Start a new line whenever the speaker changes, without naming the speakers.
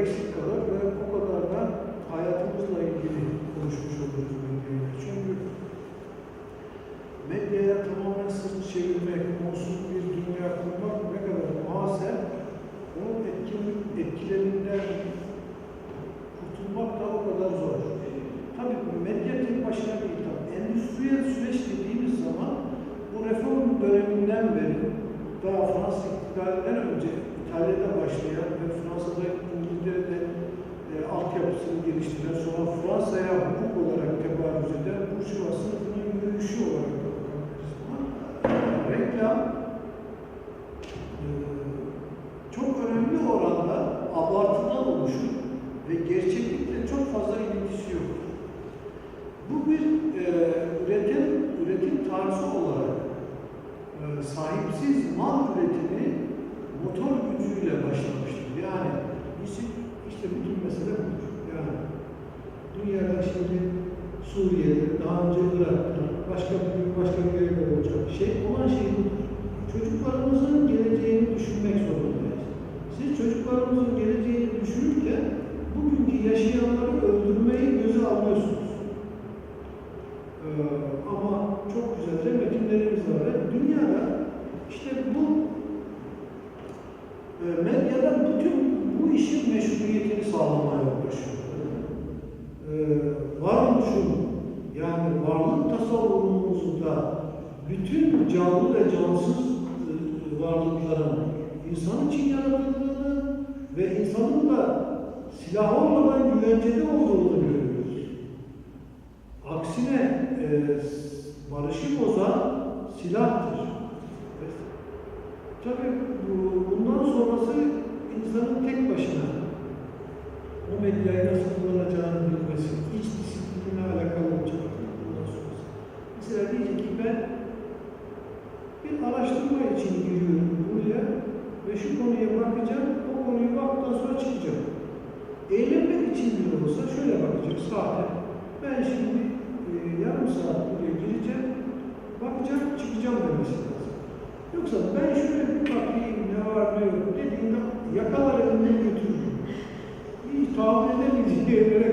eksik kalır ve o kadar da hayatımızla ilgili konuşmuş oluruz medyayla. Çünkü medyaya tamamen sırt çevirmek, onsuz bir dünya kurmak ne kadar muhasel, onun etkin, etkilerinden kurtulmak da o kadar zor. Tabii bu medya tek başına değil. Tabii. Endüstriyel süreç dediğimiz zaman bu reform döneminden beri daha Fransız iktidarinden önce İtalya'da başlayan ve Fransa'da İngiltere'de e, altyapısını geliştiren sonra Fransa'ya hukuk olarak tebarüz eden Burjuva sınıfının yürüyüşü olarak da bakabiliriz buna. Reklam e, çok önemli oranda abartıdan oluşur ve gerçeklikle çok fazla ilgisi yok. Bu bir e, üretim, üretim tarzı olarak e, sahipsiz mal üretimi motor gücüyle başlamıştır. Yani işte, işte bütün mesele budur. Yani dünyada şimdi Suriye'de, daha önce Irak'ta, başka bir başka bir yerde olacak şey olan şey budur. Çocuklarımızın geleceğini düşünmek zorundayız. Siz çocuklarımızın geleceğini düşünürken bugünkü yaşayanları öldürmeyi göze alıyorsunuz. Ee, ama çok güzel de metinlerimiz var. Ve dünyada işte bu e, medyada bütün bu işin meşruiyetini sağlamaya uğraşıyor. Ee, varoluşun yani varlık tasavvurumuzda bütün canlı ve cansız e, varlıkların insan için yaratıldığını ve insanın da silah olmadan güvencede olduğunu görüyoruz. Aksine e, barışı bozan silahtır. Tabii bu, bundan sonrası insanın tek başına o medyayı nasıl kullanacağını bilmesi, iç disiplinle alakalı olacak bundan sonrası. Mesela diyecek ki ben bir araştırma için giriyorum buraya ve şu konuya bakacağım, o konuyu baktıktan sonra çıkacağım. Eğlenmek için bile olsa şöyle bakacak saate. Ben şimdi e, yarım saat buraya gireceğim, bakacağım, çıkacağım demesi lazım. Yoksa ben şöyle here.